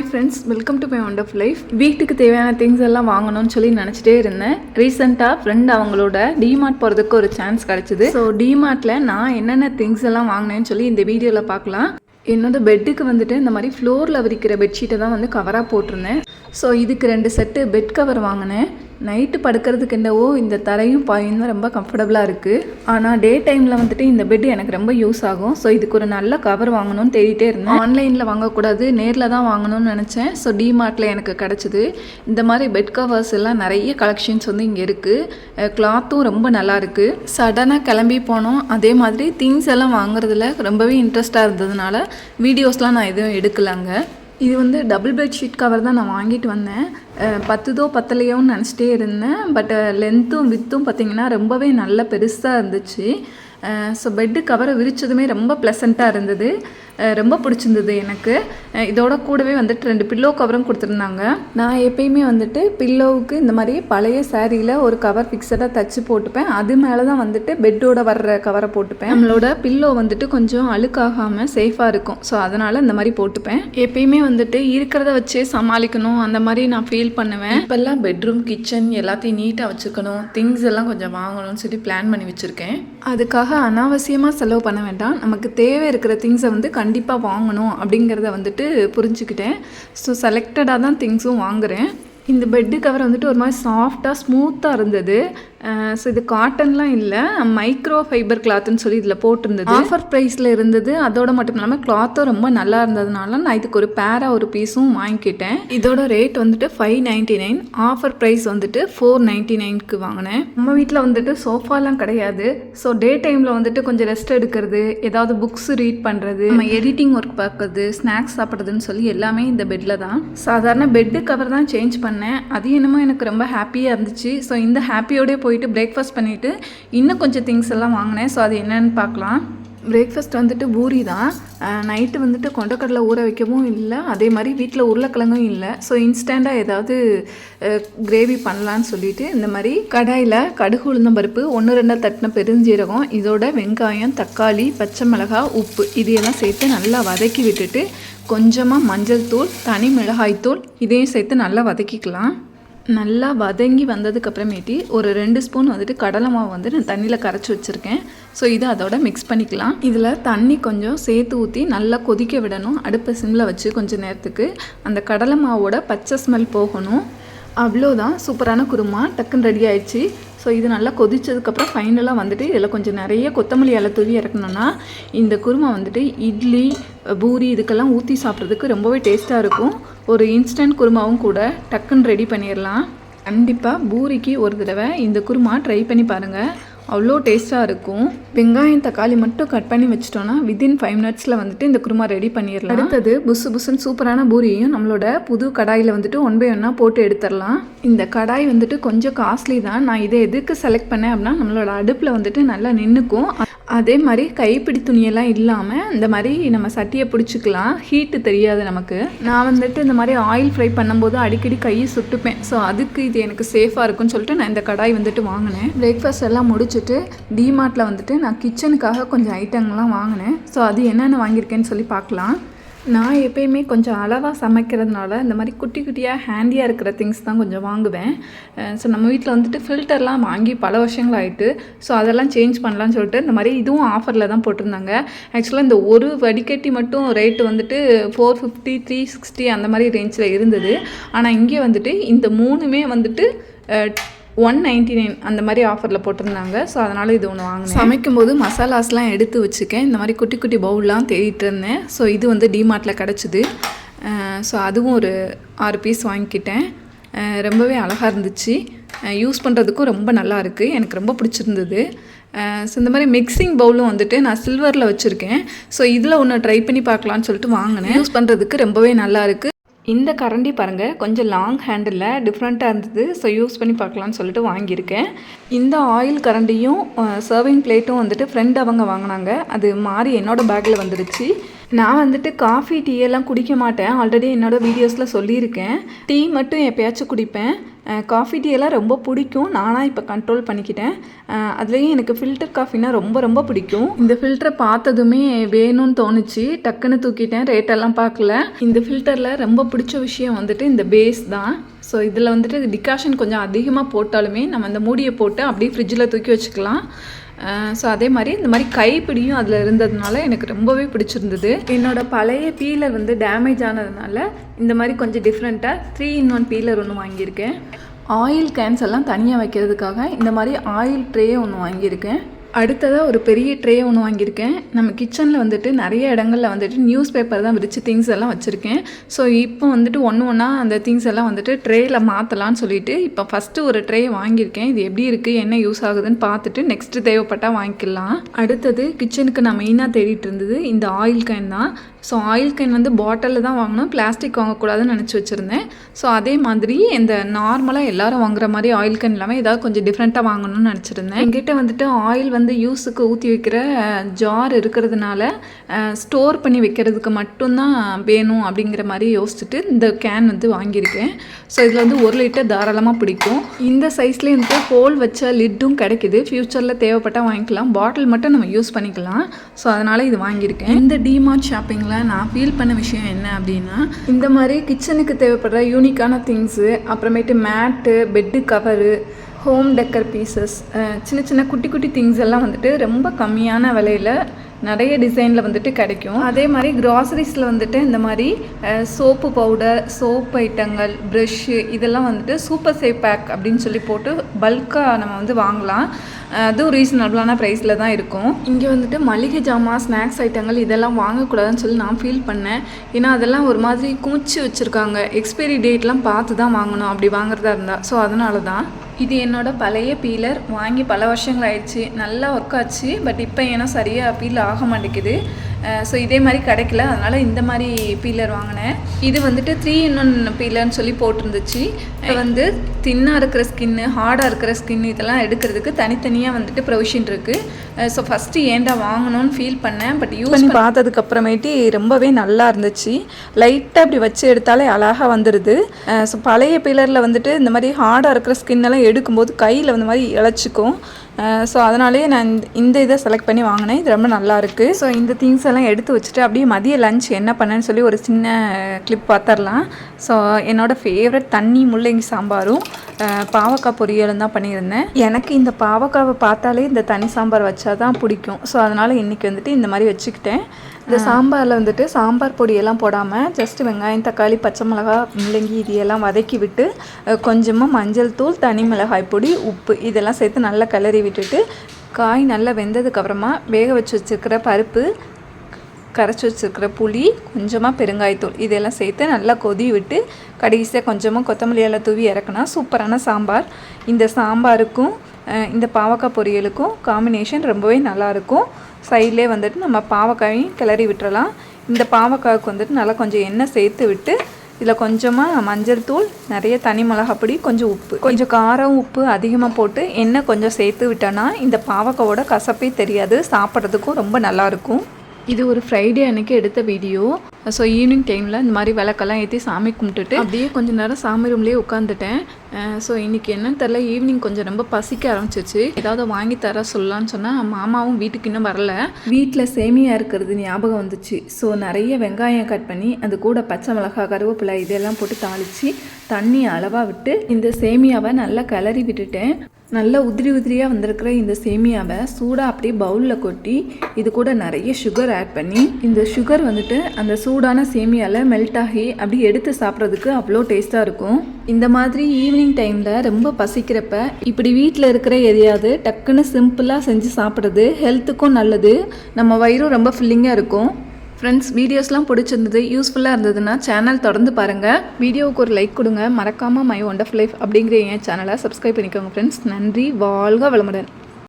Hi friends welcome to my wonderful life வீட்டுக்கு தேவையான things எல்லாம் வாங்கணும்னு சொல்லி நினச்சிட்டே இருந்தேன். ரீசெண்டாக ஃப்ரெண்ட் அவங்களோட டிமார்ட் போகிறதுக்கு ஒரு சான்ஸ் கிடச்சிது. ஸோ டிமார்ட்டில் நான் என்னென்ன திங்ஸ் எல்லாம் வாங்கினேன்னு சொல்லி இந்த வீடியோவில் பார்க்கலாம். என்னோட பெட்டுக்கு வந்துட்டு இந்த மாதிரி ஃப்ளோரில் விரிக்கிற பெட்ஷீட்டை தான் வந்து கவராக போட்டிருந்தேன். ஸோ இதுக்கு ரெண்டு செட்டு பெட் கவர் வாங்கினேன். நைட்டு படுக்கிறதுக்கு என்னவோ இந்த தரையும் பாயும் தான் ரொம்ப கம்ஃபர்டபுளாக இருக்குது ஆனால் டே டைமில் வந்துட்டு இந்த பெட் எனக்கு ரொம்ப யூஸ் ஆகும். ஸோ இதுக்கு ஒரு நல்ல கவர் வாங்கணும்னு தேடிட்டே இருந்தேன். ஆன்லைனில் வாங்கக்கூடாது நேரில் தான் வாங்கணும்னு நினச்சேன். ஸோ டிமார்ட்டில் எனக்கு கிடச்சிது. இந்த மாதிரி பெட் கவர்ஸ் எல்லாம் நிறைய கலெக்ஷன்ஸ் வந்து இங்கே இருக்குது கிளாத்தும் ரொம்ப நல்லாயிருக்கு சடனாக கிளம்பி போனோம். அதே மாதிரி திங்ஸ் எல்லாம் வாங்குறதுல ரொம்பவே இன்ட்ரெஸ்ட்டாக இருந்ததுனால வீடியோஸ்லாம் நான் எதுவும் எடுக்கலாங்க. இது வந்து டபுள் பெட்ஷீட் கவர் தான் நான் வாங்கிட்டு வந்தேன். பத்துதோ பத்தலையோன்னு நினச்சிட்டே இருந்தேன். பட் லென்த்தும் வித்தும் பார்த்தீங்கன்னா ரொம்பவே நல்ல பெருசாக இருந்துச்சு. ஸோ பெட்டு கவரை விரித்ததுமே ரொம்ப ப்ளசண்ட்டாக இருந்தது. ரொம்ப பிடிச்சிருந்தது எனக்கு. இதோட கூடவே வந்துட்டு ரெண்டு பில்லோ கவரும் கொடுத்துருந்தாங்க. நான் எப்பயுமே வந்துட்டு பில்லோவுக்கு இந்த மாதிரி பழைய சேரீயில் ஒரு கவர் ஃபிக்ஸடாக தச்சு போட்டுப்பேன். அது மேலே தான் வந்துட்டு பெட்டோட வர்ற கவரை போட்டுப்பேன். நம்மளோட பில்லோ வந்துட்டு கொஞ்சம் அழுக்காகாமல் சேஃபாக இருக்கும். ஸோ அதனால் இந்த மாதிரி போட்டுப்பேன். எப்பயுமே வந்துட்டு இருக்கிறத வச்சே சமாளிக்கணும். அந்த மாதிரி நான் ஃபீல் பண்ணுவேன். இப்போல்லாம் பெட்ரூம் கிச்சன் எல்லாத்தையும் நீட்டாக வச்சுக்கணும். திங்ஸ் எல்லாம் கொஞ்சம் வாங்கணும்னு சொல்லி பிளான் பண்ணி வச்சுருக்கேன். அதுக்காக அனாவசியமாக செலவு பண்ண வேண்டாம். நமக்கு தேவை இருக்கிற திங்ஸை வந்து கண்டிப்பாக வாங்கணும் அப்படிங்கிறத வந்துட்டு புரிஞ்சுக்கிட்டேன். ஸோ செலக்டடாக தான் திங்ஸும் வாங்குகிறேன் இந்த பெட்டு கவர் வந்துட்டு ஒரு மாதிரி சாஃப்டாக ஸ்மூத்தாக இருந்தது. ஸோ இது காட்டன்லாம் இல்லை மைக்ரோ ஃபைபர் கிளாத்துன்னு சொல்லி இதில் போட்டிருந்தது. ஆஃபர் ப்ரைஸில் இருந்தது. அதோட மட்டும் இல்லாமல் கிளாத்தும் ரொம்ப நல்லா இருந்ததுனால நான் இதுக்கு ஒரு பேராக ஒரு பீஸும் வாங்கிக்கிட்டேன். இதோட ரேட் வந்துட்டு five ninety nine offer price வந்துட்டு ஃபோர் நைன்ட்டி நைனுக்கு வாங்கினேன். நம்ம வீட்டில் வந்துட்டு சோஃபாலாம் கிடையாது. ஸோ டே டைமில் வந்துட்டு கொஞ்சம் ரெஸ்ட் எடுக்கிறது ஏதாவது புக்ஸ் ரீட் பண்ணுறது நம்ம எடிட்டிங் ஒர்க் பார்க்குறது ஸ்நாக்ஸ் சாப்பிட்றதுன்னு சொல்லி எல்லாமே இந்த பெட்டில் தான். சாதாரண பெட்டு கவர் தான் சேஞ்ச் பண்ணேன். அது என்னமோ எனக்கு ரொம்ப ஹாப்பியாக இருந்துச்சு. ஸோ இந்த ஹாப்பியோடய போயிட்டு பிரேக்ஃபாஸ்ட் பண்ணிவிட்டு இன்னும் கொஞ்சம் திங்ஸ் எல்லாம் வாங்கினேன். ஸோ அது என்னென்னு பார்க்கலாம். பிரேக்ஃபாஸ்ட் வந்துட்டு பூரி தான். நைட்டு வந்துட்டு கொண்டக்கடலை ஊற வைக்கவும் இல்லை. அதே மாதிரி வீட்டில் உருளைக்கிழங்கும் இல்லை. ஸோ இன்ஸ்டண்ட்டாக ஏதாவது கிரேவி பண்ணலான்னு சொல்லிட்டு இந்த மாதிரி கடாயில் கடுகு உளுந்தம் பருப்பு ஒன்று ரெண்டாக தட்டின பெருஞ்சீரகம் இதோட வெங்காயம் தக்காளி பச்சை மிளகாய் உப்பு இதையெல்லாம் சேர்த்து நல்லா வதக்கி விட்டுட்டு கொஞ்சமாக மஞ்சள் தூள் தனி மிளகாய் தூள் இதையும் சேர்த்து நல்லா வதக்கிக்கலாம். நல்லா வதங்கி வந்ததுக்கு அப்புறமேட்டி ஒரு ரெண்டு ஸ்பூன் வந்துட்டு கடலை மாவு வந்து நான் தண்ணியில் கரைச்சி வச்சுருக்கேன். ஸோ இதை அதோட மிக்ஸ் பண்ணிக்கலாம். இதில் தண்ணி கொஞ்சம் சேர்த்து ஊற்றி நல்லா கொதிக்க விடணும். அடுப்பை சிம்மில் வச்சு கொஞ்சம் நேரத்துக்கு. அந்த கடலை மாவோட பச்சை ஸ்மெல் போகணும். அவ்வளோதான் சூப்பரான குருமா. டக்குன்னு ரெடி ஆயிடுச்சு. ஸோ இது நல்லா கொதிச்சதுக்கப்புறம் ஃபைனலாக வந்துட்டு இதில் கொஞ்சம் நிறைய கொத்தமல்லி இலை தூவி இறக்கணும்னா இந்த குருமா வந்துட்டு இட்லி பூரி இதுக்கெல்லாம் ஊற்றி சாப்பிட்றதுக்கு ரொம்பவே டேஸ்ட்டாக இருக்கும். ஒரு இன்ஸ்டன்ட் குருமாவும் கூட டக்குன்னு ரெடி பண்ணிடலாம் கண்டிப்பாக பூரிக்கு ஒரு தடவை இந்த குருமா ட்ரை பண்ணி பாருங்கள் அவ்வளோ டேஸ்ட்டாக இருக்கும். வெங்காயம் தக்காளி மட்டும் கட் பண்ணி வச்சிட்டோன்னா வித்தின் ஃபைவ் மினிட்ஸில் வந்துட்டு இந்த குருமா ரெடி பண்ணிடலாம். அடுத்தது புசு புசுன்னு சூப்பரான பூரியையும் நம்மளோட புது கடாயில் வந்துட்டு ஒன் பை ஒன்னாக போட்டு எடுத்துடலாம். இந்த கடாய் வந்துட்டு கொஞ்சம் காஸ்ட்லி தான். நான் இதை எதுக்கு செலக்ட் பண்ணேன் அப்படின்னா நம்மளோட அடுப்பில் வந்துட்டு நல்லா நின்றுக்கும் அதே மாதிரி கைப்பிடி துணியெல்லாம் இல்லாமல் இந்த மாதிரி நம்ம சட்டியை பிடிச்சிக்கலாம். ஹீட்டு தெரியாது நமக்கு. நான் வந்துட்டு இந்த மாதிரி ஆயில் ஃப்ரை பண்ணும்போது அடிக்கடி கையை சுட்டுப்பேன். ஸோ அதுக்கு இது எனக்கு சேஃபாக இருக்கும்னு சொல்லிட்டு நான் இந்த கடாய் வந்துட்டு வாங்கினேன். பிரேக்ஃபாஸ்ட் எல்லாம் முடிச்சுட்டு டிமார்ட்டில் வந்துட்டு நான் கிச்சனுக்காக கொஞ்சம் ஐட்டங்கள்லாம் வாங்கினேன். ஸோ அது என்னென்ன வாங்கியிருக்கேன்னு சொல்லி பார்க்கலாம். நான் எப்பயுமே கொஞ்சம் அளவாக சமைக்கிறதுனால இந்த மாதிரி குட்டி குட்டியாக ஹேண்டியாக இருக்கிற திங்ஸ் தான் கொஞ்சம் வாங்குவேன். ஸோ நம்ம வீட்டில் வந்துட்டு ஃபில்டர்லாம் வாங்கி பல வருஷங்கள் ஆயிட்டு ஸோ அதெல்லாம் சேஞ்ச் பண்ணலான்னு சொல்லிட்டு இந்த மாதிரி இதுவும் ஆஃபரில் தான் போட்டிருந்தாங்க. ஆக்சுவலாக இந்த ஒரு வடிகட்டி மட்டும் ரேட்டு வந்துட்டு ஃபோர் ஃபிஃப்டி த்ரீ சிக்ஸ்டி அந்த மாதிரி ரேஞ்சில் இருந்தது. ஆனால் இங்கே வந்துட்டு இந்த மூணுமே வந்துட்டு ஒன் நைன்டி நைன் அந்த மாதிரி ஆஃபரில் போட்டிருந்தாங்க. ஸோ அதனால் இது ஒன்று வாங்கினேன். சமைக்கும்போது மசாலாஸ்லாம் எடுத்து வச்சுக்கேன் இந்த மாதிரி குட்டி குட்டி பவுல்லாம் தேடிட்டு இருந்தேன் ஸோ இது வந்து டிமார்ட்டில் கிடச்சிது. ஸோ அதுவும் ஒரு ஆறு பீஸ் வாங்கிக்கிட்டேன். ரொம்பவே அழகாக இருந்துச்சு. யூஸ் பண்ணுறதுக்கும் ரொம்ப நல்லா இருக்குது எனக்கு ரொம்ப பிடிச்சிருந்தது. ஸோ இந்த மாதிரி மிக்சிங் பவுலும் வந்துட்டு நான் சில்வரில் வச்சுருக்கேன். ஸோ இதில் ஒன்று ட்ரை பண்ணி பார்க்கலான்னு சொல்லிட்டு வாங்கினேன். யூஸ் பண்ணுறதுக்கு ரொம்பவே நல்லா இருக்குது இந்த கரண்டி பாருங்கள் கொஞ்சம் லாங் ஹேண்டில் டிஃப்ரெண்ட்டாக இருந்தது. ஸோ யூஸ் பண்ணி பார்க்கலான்னு சொல்லிட்டு வாங்கியிருக்கேன். இந்த ஆயில் கரண்டியும் சர்விங் பிளேட்டும் வந்துட்டு ஃப்ரெண்ட் அவங்க வாங்கினாங்க. அது மாறி என்னோடய பேக்கில் வந்துடுச்சு. நான் வந்துட்டு காஃபி டீ எல்லாம் குடிக்க மாட்டேன். ஆல்ரெடி என்னோடய வீடியோஸில் சொல்லியிருக்கேன். டீ மட்டும் எப்பயாச்சும் குடிப்பேன். காஃபி டீயெல்லாம் ரொம்ப பிடிக்கும். நானாக இப்போ கண்ட்ரோல் பண்ணிக்கிட்டேன். அதுலேயும் எனக்கு ஃபில்டர் காஃபினா ரொம்ப ரொம்ப பிடிக்கும். இந்த ஃபில்டரை பார்த்ததுமே வேணும்னு தோணுச்சு. டக்குன்னு தூக்கிட்டேன். ரேட்டெல்லாம் பார்க்கல. இந்த ஃபில்டரில் ரொம்ப பிடிச்ச விஷயம் வந்துட்டு இந்த பேஸ் தான். ஸோ இதில் வந்துட்டு டிகாஷன் கொஞ்சம் அதிகமாக போட்டாலுமே நம்ம அந்த மூடியை போட்டு அப்படியே ஃப்ரிட்ஜில் தூக்கி வச்சுக்கலாம். ஸோ அதே மாதிரி இந்த மாதிரி கைப்பிடியும் அதில் இருந்ததுனால எனக்கு ரொம்பவே பிடிச்சிருந்தது. என்னோட பழைய பீலர் வந்து டேமேஜ் ஆனதுனால இந்த மாதிரி கொஞ்சம் டிஃப்ரெண்ட்டாக த்ரீ இன் ஒன் பீலர் ஒன்று வாங்கியிருக்கேன். ஆயில் கேன்ஸ் எல்லாம் தனியாக வைக்கிறதுக்காக இந்த மாதிரி ஆயில் ட்ரே ஒன்று வாங்கியிருக்கேன். அடுத்ததாக ஒரு பெரிய ட்ரே ஒன்று வாங்கியிருக்கேன். நம்ம கிச்சனில் வந்துட்டு நிறைய இடங்களில் வந்துட்டு நியூஸ் பேப்பர் தான் விரித்து திங்ஸ் எல்லாம் வச்சுருக்கேன். ஸோ இப்போ வந்துட்டு ஒன்று ஒன்றா அந்த திங்ஸ் எல்லாம் வந்துட்டு ட்ரேயில் மாற்றலான்னு சொல்லிட்டு இப்போ ஃபஸ்ட்டு ஒரு ட்ரே வாங்கியிருக்கேன். இது எப்படி இருக்குது என்ன யூஸ் ஆகுதுன்னு பார்த்துட்டு நெக்ஸ்ட்டு தேவைப்பட்டால் வாங்கிக்கலாம். அடுத்தது கிச்சனுக்கு நான் மெயினாக தேடிட்டு இருந்தது இந்த ஆயில் கேன் தான். ஸோ ஆயில் கேன் வந்து பாட்டிலில் தான் வாங்கணும் பிளாஸ்டிக் வாங்கக்கூடாதுன்னு நினச்சி வச்சுருந்தேன். ஸோ அதே மாதிரி இந்த நார்மலாக எல்லாரும் வாங்குற மாதிரி ஆயில் கேன் இல்லாமல் ஏதாவது கொஞ்சம் டிஃப்ரெண்ட்டாக வாங்கணும்னு நினச்சிருந்தேன். எங்கிட்ட வந்துட்டு ஆயில் வந்து வந்து யூஸுக்கு ஊற்றி வைக்கிற ஜார் இருக்கிறதுனால ஸ்டோர் பண்ணி வைக்கிறதுக்கு மட்டும்தான் வேணும் அப்படிங்கிற மாதிரி யோசிச்சுட்டு இந்த கேன் வந்து வாங்கியிருக்கேன். ஸோ இதில் வந்து ஒரு லிட்டர் தாராளமாக பிடிக்கும். இந்த சைஸ்லேயே வந்துட்டு ஹோல் வச்ச லிட்டும் கிடைக்குது. ஃப்யூச்சரில் தேவைப்பட்டால் வாங்கிக்கலாம். பாட்டில் மட்டும் நம்ம யூஸ் பண்ணிக்கலாம். ஸோ அதனால் இது வாங்கியிருக்கேன். இந்த டிமார்ட் ஷாப்பிங்கில் நான் ஃபீல் பண்ண விஷயம் என்ன அப்படின்னா இந்த மாதிரி கிச்சனுக்கு தேவைப்படுற யூனிக்கான திங்ஸு அப்புறமேட்டு mat bed cover home decor pieces சின்ன சின்ன குட்டி குட்டி திங்ஸ் எல்லாம் வந்துட்டு ரொம்ப கம்மியான விலையில் நிறைய டிசைனில் வந்துட்டு கிடைக்கும். அதே மாதிரி க்ராசரிஸில் வந்துட்டு இந்த மாதிரி சோப்பு பவுடர் சோப் ஐட்டங்கள் ப்ரஷ்ஷு இதெல்லாம் வந்துட்டு சூப்பர் சேஃப் பேக் அப்படின்னு சொல்லி போட்டு பல்காக நம்ம வந்து வாங்கலாம். அதுவும் ரீசனபிளான ப்ரைஸில் தான் இருக்கும். இங்கே வந்துட்டு மளிகை ஜாமான் ஸ்நாக்ஸ் ஐட்டங்கள் இதெல்லாம் வாங்கக்கூடாதுன்னு சொல்லி நான் ஃபீல் பண்ணேன். ஏன்னா அதெல்லாம் ஒரு மாதிரி குமிச்சு வச்சுருக்காங்க. எக்ஸ்பைரி டேட்லாம் பார்த்து தான் வாங்கணும். அப்படி வாங்குறதா இருந்தால் ஸோ அதனால தான் இது என்னோட பழைய பீலர் வாங்கி பல வருஷங்கள் ஆயிடுச்சு. நல்லா ஒர்க் ஆச்சு. பட் இப்போ ஏன்னா சரியாக பீல் ஆக மாட்டேங்குது. ஸோ இதே மாதிரி கிடைக்கல. அதனால் இந்த மாதிரி பீலர் வாங்கினேன். இது வந்துட்டு த்ரீ இன் ஒன் பீலர்னு சொல்லி போட்டிருந்துச்சு. வந்து தின்னாக இருக்கிற ஸ்கின்னு ஹார்டாக இருக்கிற ஸ்கின் இதெல்லாம் எடுக்கிறதுக்கு தனித்தனியாக வந்துட்டு ப்ரொவிஷன் இருக்குது ஸோ ஃபஸ்ட்டு ஏன்டா வாங்கணும்னு ஃபீல் பண்ணேன். பட் யூஸ் பண்ணி பார்த்ததுக்கு அப்புறமேட்டு ரொம்பவே நல்லா இருந்துச்சு. லைட்டாக அப்படி வச்சு எடுத்தாலே அழகாக வந்துடுது ஸோ பழைய பீலரில் வந்துட்டு இந்த மாதிரி ஹார்டாக இருக்கிற ஸ்கின் எல்லாம் எடுக்கும்போது கையில் இந்த மாதிரி இழைச்சிக்கும். ஸோ அதனாலேயே நான் இந்த- இந்த இதை செலக்ட் பண்ணி வாங்கினேன். இது ரொம்ப நல்லா இருக்குது ஸோ இந்த திங்ஸ் எல்லாம் எடுத்து வச்சுட்டு அப்படியே மதிய லஞ்ச் என்ன பண்ணேன்னு சொல்லி ஒரு சின்ன கிளிப் பார்த்துடலாம் ஸோ என்னோட ஃபேவரட் தண்ணி முள்ளங்கி சாம்பாரும் பாவக்காய் பொரியலும் தான் பண்ணியிருந்தேன். எனக்கு இந்த பாவக்காவை பார்த்தாலே இந்த தனி சாம்பார் வச்சா தான் பிடிக்கும். ஸோ அதனால் இன்றைக்கி வந்துட்டு இந்த மாதிரி வச்சுக்கிட்டேன். இந்த சாம்பாரில் வந்துட்டு சாம்பார் பொடியெல்லாம் போடாமல் ஜஸ்ட் வெங்காயம் தக்காளி பச்சை மிளகா முள்ளங்கி இதையெல்லாம் வதக்கி விட்டு கொஞ்சமாக மஞ்சள் தூள் தனி மிளகாய் பொடி உப்பு இதெல்லாம் சேர்த்து நல்லா கிளறி விட்டுட்டு காய் நல்லா வெந்ததுக்கப்புறமா வேக வச்சு வச்சுருக்கிற பருப்பு கரைச்சி வச்சுருக்கிற புளி கொஞ்சமாக பெருங்காயத்தூள் இதெல்லாம் சேர்த்து நல்லா கொதி விட்டு கடைசியாக கொஞ்சமாக கொத்தமல்லி எல்லாம் தூவி இறக்குனா சூப்பரான சாம்பார். இந்த சாம்பாருக்கும் இந்த பாவக்காய் பொரியலுக்கும் காம்பினேஷன் ரொம்பவே நல்லாயிருக்கும். சைட்லேயே வந்துட்டு நம்ம பாவக்காயும் கிளறி விட்டுறலாம். இந்த பாவக்காய்க்கு வந்துட்டு நல்லா கொஞ்சம் எண்ணெய் சேர்த்து விட்டு இதில் கொஞ்சமாக மஞ்சள் தூள் நிறைய தனி மிளகாய் பொடி கொஞ்சம் உப்பு. கொஞ்சம் காரம் உப்பு அதிகமாக போட்டு எண்ணெய் கொஞ்சம் சேர்த்து விட்டோன்னா இந்த பாவக்காவோட கசப்பே தெரியாது. சாப்பிட்றதுக்கும் ரொம்ப நல்லாயிருக்கும். இது ஒரு ஃப்ரைடே அன்னைக்கு எடுத்த வீடியோ ஸோ ஈவினிங் டைமில் இந்த மாதிரி விளக்கெல்லாம் ஏற்றி சாமி கும்பிட்டுட்டு அப்படியே கொஞ்ச நேரம் சாமி ரூம்லேயே உட்காந்துட்டேன் ஸோ இன்றைக்கி என்னன்னு தெரில ஈவினிங் கொஞ்சம் ரொம்ப பசிக்க ஆரம்பிச்சிச்சு. ஏதாவது வாங்கி தர சொல்லலான்னு சொன்னால் மாமாவும் வீட்டுக்கு இன்னும் வரல. வீட்டில் சேமியா இருக்கிறது ஞாபகம் வந்துச்சு. ஸோ நிறைய வெங்காயம் கட் பண்ணி அது கூட பச்சை மிளகாய் கருவேப்பிலை இதெல்லாம் போட்டு தாளித்து தண்ணி அளவாக விட்டு இந்த சேமியாவை நல்லா கிளறி விட்டுட்டேன். நல்லா உதிரி உதிரியாக வந்திருக்கிற இந்த சேமியாவை சூடாக அப்படியே பவுலில் கொட்டி இது கூட நிறைய சுகர் ஆட் பண்ணி இந்த சுகர் வந்துட்டு அந்த சூடான சேமியாவில் மெல்ட் ஆகி அப்படி எடுத்து சாப்பிட்றதுக்கு அவ்வளோ டேஸ்ட்டாக இருக்கும். இந்த மாதிரி ஈவினிங் டைமில் ரொம்ப பசிக்கிறப்ப இப்படி வீட்டில் இருக்கிற எதையாவது டக்குன்னு சிம்பிளாக செஞ்சு சாப்பிட்றது ஹெல்த்துக்கும் நல்லது. நம்ம வயிறும் ரொம்ப ஃபில்லிங்காக இருக்கும். ஃப்ரெண்ட்ஸ் வீடியோஸ்லாம் பிடிச்சிருந்தது யூஸ்ஃபுல்லாக இருந்ததுன்னா சேனல் தொடர்ந்து பாருங்கள் வீடியோவுக்கு ஒரு லைக் கொடுங்க. மறக்காமல் மை ஒண்டர்ஃபுல் லைஃப் அப்படிங்கிற என் சேனலை சப்ஸ்கிரைப் பண்ணிக்கோங்க ஃப்ரெண்ட்ஸ் நன்றி வாழ்க வளமுடன்.